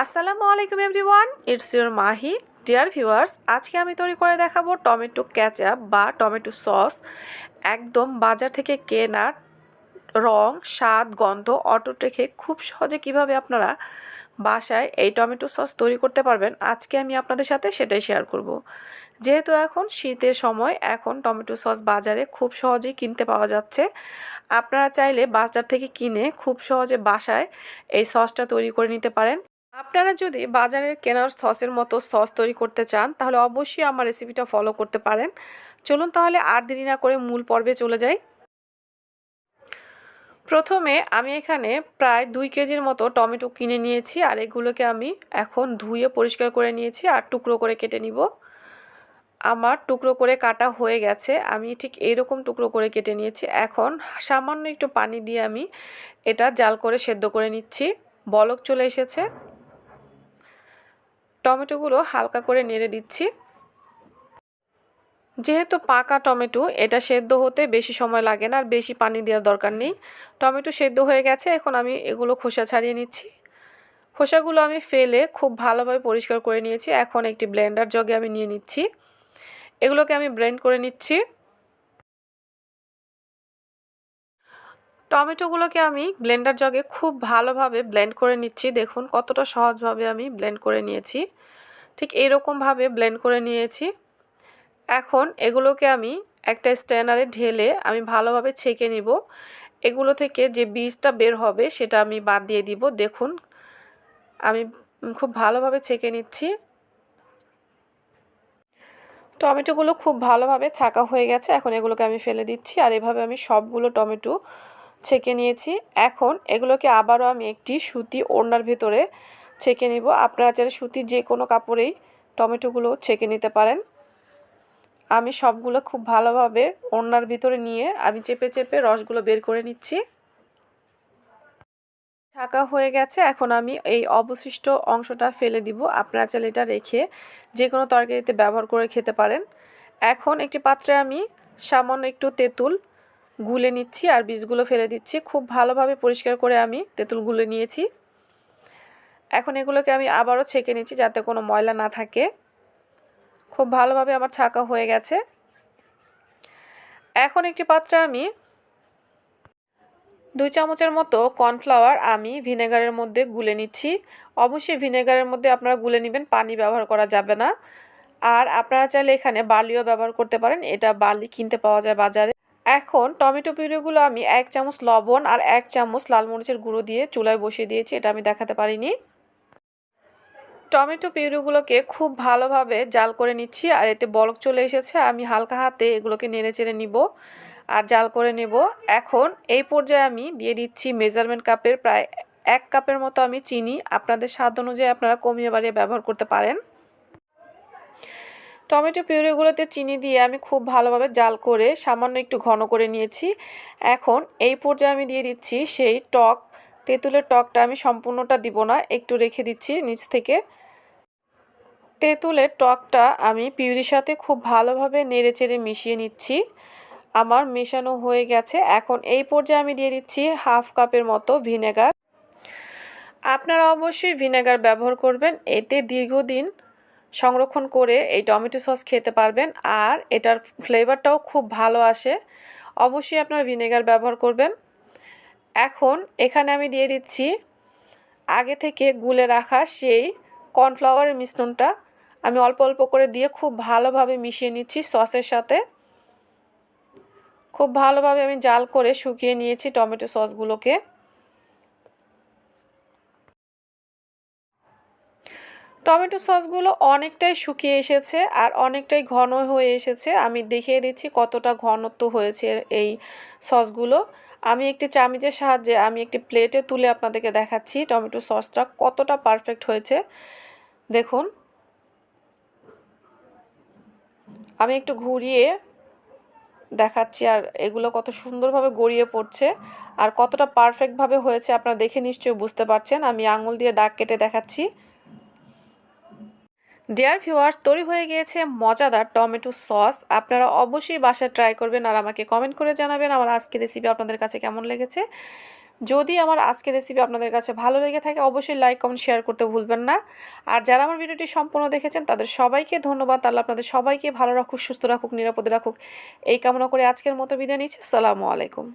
আসসালামু আলাইকুম everyone it's your Mahi dear viewers আজকে আমি তৈরি করে দেখাবো টমেটো ক্যাচআপ বা টমেটো সস। একদম বাজার থেকে কেনা রং, স্বাদ, গন্ধ, অটুট রেখে খুব সহজে কীভাবে আপনারা বাসায় এই টমেটো সস তৈরি করতে পারবেন, আজকে আমি আপনাদের সাথে সেটাই শেয়ার করব। যেহেতু এখন শীতের সময়, এখন টমেটো সস বাজারে খুব সহজেই কিনতে পাওয়া যাচ্ছে। আপনারা চাইলে বাজার থেকে কিনে খুব সহজে বাসায় এই সসটা তৈরি করে নিতে পারেন। আপনারা যদি বাজারের কেনার সসের মতো সস তৈরি করতে চান, তাহলে অবশ্যই আমার রেসিপিটা ফলো করতে পারেন। চলুন তাহলে আর দেরি না করে মূল পর্বে চলে যাই। প্রথমে আমি এখানে প্রায় দুই কেজির মতো টমেটো কিনে নিয়েছি, আর এগুলোকে আমি এখন ধুয়ে পরিষ্কার করে নিয়েছি, আর টুকরো করে কেটে নিব। আমার টুকরো করে কাটা হয়ে গেছে, আমি ঠিক এইরকম টুকরো করে কেটে নিয়েছি। এখন সামান্য একটু পানি দিয়ে আমি এটা জাল করে সেদ্ধ করে নিচ্ছি। বলক চলে এসেছে। টমেটোগুলো হালকা করে নেড়ে দিচ্ছি। যেহেতু পাকা টমেটো, এটা সেদ্ধ হতে বেশি সময় লাগে না আর বেশি পানি দেওয়ার দরকার নেই। টমেটো সেদ্ধ হয়ে গেছে, এখন আমি এগুলো খোসা ছাড়িয়ে নিচ্ছি। খোসাগুলো আমি ফেলে খুব ভালোভাবে পরিষ্কার করে নিয়েছি। এখন একটি ব্লেন্ডার জগে আমি নিয়ে নিচ্ছি। এগুলোকে আমি ব্লেন্ড করে নিচ্ছি। টমেটোগুলোকে আমি ব্লেন্ডার জগে খুব ভালোভাবে ব্লেন্ড করে নিচ্ছি। দেখুন কতটা সহজভাবে আমি ব্লেন্ড করে নিয়েছি। ঠিক এইরকমভাবে ব্লেন্ড করে নিয়েছি। এখন এগুলোকে আমি একটা স্ট্যানারে ঢেলে আমি ভালোভাবে ছেঁকে নিব। এগুলো থেকে যে বীজটা বের হবে সেটা আমি বাদ দিয়ে দিব। দেখুন আমি খুব ভালোভাবে ছেঁকে নিচ্ছি। টমেটোগুলো খুব ভালোভাবে ছাকা হয়ে গেছে। এখন এগুলোকে আমি ফেলে দিচ্ছি। আর এভাবে আমি সবগুলো টমেটো ছেঁকে নিয়েছি। এখন এগুলোকে আবারও আমি একটি সুতি ওড়নার ভেতরে ছেঁকে নিব। আপনারা চাইলে সুতির যে কোনো কাপড়েই টমেটোগুলো ছেঁকে নিতে পারেন। আমি সবগুলো খুব ভালোভাবে ওড়নার ভিতরে নিয়ে আমি চেপে চেপে রসগুলো বের করে নিচ্ছি। ঢাকা হয়ে গেছে। এখন আমি এই অবশিষ্ট অংশটা ফেলে দিব। আপনারা চাইলে এটা রেখে যে কোনো তরকারিতে ব্যবহার করে খেতে পারেন। এখন একটি পাত্রে আমি সামান্য একটু তেঁতুল গুলে নিচ্ছি আর বীজগুলো ফেলে দিচ্ছি। খুব ভালোভাবে পরিষ্কার করে আমি তেঁতুল গুলে নিয়েছি। এখন এগুলোকে আমি আবারও ছেঁকে নিচ্ছি যাতে কোনো ময়লা না থাকে। খুব ভালোভাবে আমার ছাকা হয়ে গেছে। এখন একটি পাত্রে আমি দুই চামচের মতো কর্নফ্লাওয়ার আমি ভিনেগারের মধ্যে গুলে নিচ্ছি। অবশ্যই ভিনেগারের মধ্যে আপনারা গুলে নেবেন, পানি ব্যবহার করা যাবে না। আর আপনারা চাইলে এখানে বালিও ব্যবহার করতে পারেন। এটা বালি কিনতে পাওয়া যায় বাজারে। এখন টমেটো পিউরিগুলো আমি এক চামচ লবণ আর এক চামচ লাল মরিচের গুঁড়ো দিয়ে চুলায় বসিয়ে দিয়েছি, এটা আমি দেখাতে পারিনি। টমেটো পিউরিগুলোকে খুব ভালোভাবে জাল করে নিচ্ছি আর এতে বলক চলে এসেছে, আমি হালকা হাতে এগুলোকে নেড়ে চেড়ে নিব আর জাল করে নেব। এখন এই পর্যায়ে আমি দিয়ে দিচ্ছি মেজারমেন্ট কাপের প্রায় এক কাপের মতো আমি চিনি, আপনাদের স্বাদ অনুযায়ী আপনারা কমিয়ে বাড়িয়ে ব্যবহার করতে পারেন। টমেটো পিউরিগুলোতে চিনি দিয়ে আমি খুব ভালোভাবে জাল করে সামান্য একটু ঘন করে নিয়েছি। এখন এই পর্যায়ে আমি দিয়ে দিচ্ছি সেই টক, তেঁতুলের টকটা আমি সম্পূর্ণটা দিব না, একটু রেখে দিচ্ছি নিচ থেকে। তেঁতুলের টকটা আমি পিউরির সাথে খুব ভালোভাবে নেড়ে চেড়ে মিশিয়ে নিচ্ছি। আমার মেশানো হয়ে গেছে। এখন এই পর্যায়ে আমি দিয়ে দিচ্ছি হাফ কাপের মতো ভিনেগার। আপনারা অবশ্যই ভিনেগার ব্যবহার করবেন। এতে দীর্ঘদিন সংরক্ষণ করে এই টমেটো সস খেতে পারবেন। আর এটার ফ্লেভারটাও খুব ভালো আসে। অবশ্যই আপনারা ভিনেগার ব্যবহার করবেন। এখন এখানে আমি দিয়ে দিচ্ছি আগে থেকে গুলে রাখা সেই কর্নফ্লাওয়ারের মিশ্রণটা। আমি অল্প অল্প করে দিয়ে খুব ভালোভাবে মিশিয়ে নিচ্ছি সসের সাথে। খুব ভালোভাবে আমি জাল করে শুকিয়ে নিয়েছি টমেটো সসগুলোকে। টমেটো সসগুলো অনেকটাই শুকিয়ে এসেছে আর অনেকটাই ঘন হয়ে এসেছে। আমি দেখিয়ে দিচ্ছি কতটা ঘনত্ব হয়েছে এই সসগুলো। আমি একটি চামিচের সাহায্যে আমি একটি প্লেটে তুলে আপনাদেরকে দেখাচ্ছি টমেটো সসটা কতটা পারফেক্ট হয়েছে। দেখুন। আমি একটু ঘুরিয়ে দেখাচ্ছি আর এগুলো কত সুন্দরভাবে গড়িয়ে পড়ছে আর কতটা পারফেক্টভাবে হয়েছে আপনারা দেখে নিশ্চয়ই বুঝতে পারছেন। আমি আঙুল দিয়ে দাগ কেটে দেখাচ্ছি। ডিয়ার ভিউয়ার্স তৈরি হয়ে গিয়েছে মজাদার টমেটো সস। আপনারা অবশ্যই বাসায় ট্রাই করবেন আর আমাকে কমেন্ট করে জানাবেন আমার আজকের রেসিপি আপনাদের কাছে কেমন লেগেছে। যদি আমার আজকের রেসিপি আপনাদের কাছে ভালো লেগে থাকে, অবশ্যই লাইক কমেন্ট শেয়ার করতে ভুলবেন না। আর যারা আমার ভিডিওটি সম্পূর্ণ দেখেছেন, তাদের সবাইকে ধন্যবাদ। তাহলে আপনাদের সবাইকে ভালো রাখুক, সুস্থ রাখুক, নিরাপদে রাখুক। এই কামনা করে আজকের মতো বিদায় নিচ্ছি। সালামু আলাইকুম।